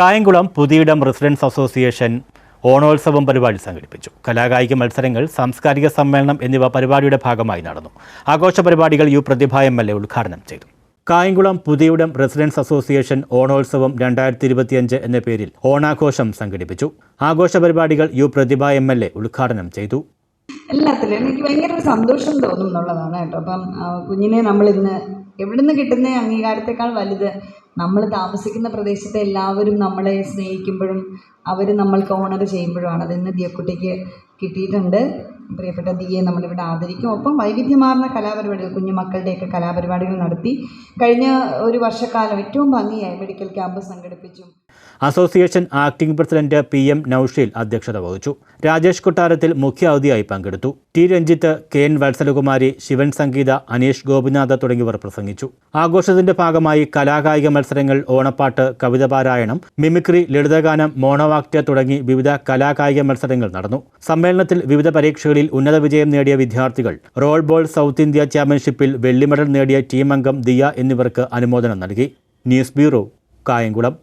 Kayamkulam Puthiyidam residence association ഓണോത്സവം പരിപാടി സംഘടിപ്പിച്ചു. കലാകായിക മത്സരങ്ങൾ സാംസ്കാരിക സമ്മേളനം എന്നിവ പരിപാടിയുടെ ഭാഗമായി നടന്നു. ആഘോഷ പരിപാടികൾ U Prathibha M L A ഉദ്ഘാടനം ചെയ്തു. കായംകുളം പുതിയിടം റെസിഡൻസ് അസോസിയേഷൻ ഓണോത്സവം രണ്ടായിരത്തി ഇരുപത്തിയഞ്ച് എന്ന പേരിൽ ഓണാഘോഷം സംഘടിപ്പിച്ചു. ആഘോഷ പരിപാടികൾ U Prathibha M L A ഉദ്ഘാടനം ചെയ്തു. എല്ലാത്തിലും എനിക്ക് ഭയങ്കര സന്തോഷം തോന്നും എന്നുള്ളതാണ് കേട്ടോ. അപ്പം കുഞ്ഞിനെ നമ്മളിന്ന് എവിടുന്ന് കിട്ടുന്ന അംഗീകാരത്തെക്കാൾ വലുത് നമ്മൾ താമസിക്കുന്ന പ്രദേശത്തെ എല്ലാവരും നമ്മളെ സ്നേഹിക്കുമ്പോഴും അവർ നമ്മൾക്ക് ഓണർ ചെയ്യുമ്പോഴുമാണ് അതിന്ന് ദിയക്കുട്ടിക്ക് കിട്ടിയിട്ടുണ്ട്. പ്രിയപ്പെട്ട ദിയെ നമ്മളിവിടെ ആദരിക്കും. ഒപ്പം വൈവിധ്യമാർന്ന കലാപരിപാടികൾ കുഞ്ഞുമക്കളുടെയൊക്കെ കലാപരിപാടികൾ നടത്തി. കഴിഞ്ഞ ഒരു വർഷക്കാലം ഏറ്റവും ഭംഗിയായി മെഡിക്കൽ ക്യാമ്പ് സംഘടിപ്പിച്ചു. Association acting president P M Naushil അധ്യക്ഷത വഹിച്ചു. രാജേഷ് കൊട്ടാരത്തിൽ മുഖ്യ അതിഥിയായി പങ്കെടുത്തു. T Ranjith K N Vatsalakumari Sivan Sangeetha Aneesh Gopinath തുടങ്ങിയവർ പ്രസംഗിച്ചു. ആഘോഷത്തിന്റെ ഭാഗമായി കലാകായിക മത്സരങ്ങൾ ഓണപ്പാട്ട് കവിതപാരായണം മിമിക്രി ലളിതഗാനം മോണോവാക്ട് തുടങ്ങി വിവിധ കലാകായിക മത്സരങ്ങൾ നടന്നു. സമ്മേളനത്തിൽ വിവിധ പരീക്ഷകളിൽ ഉന്നത വിജയം നേടിയ വിദ്യാർത്ഥികൾ റോൾ ബോൾ സൗത്ത് ഇന്ത്യ ചാമ്പ്യൻഷിപ്പിൽ വെള്ളി മെഡൽ നേടിയ ടീം അംഗം ദിയ എന്നിവർക്ക് അനുമോദനം നൽകി. News bureau Kayamkulam.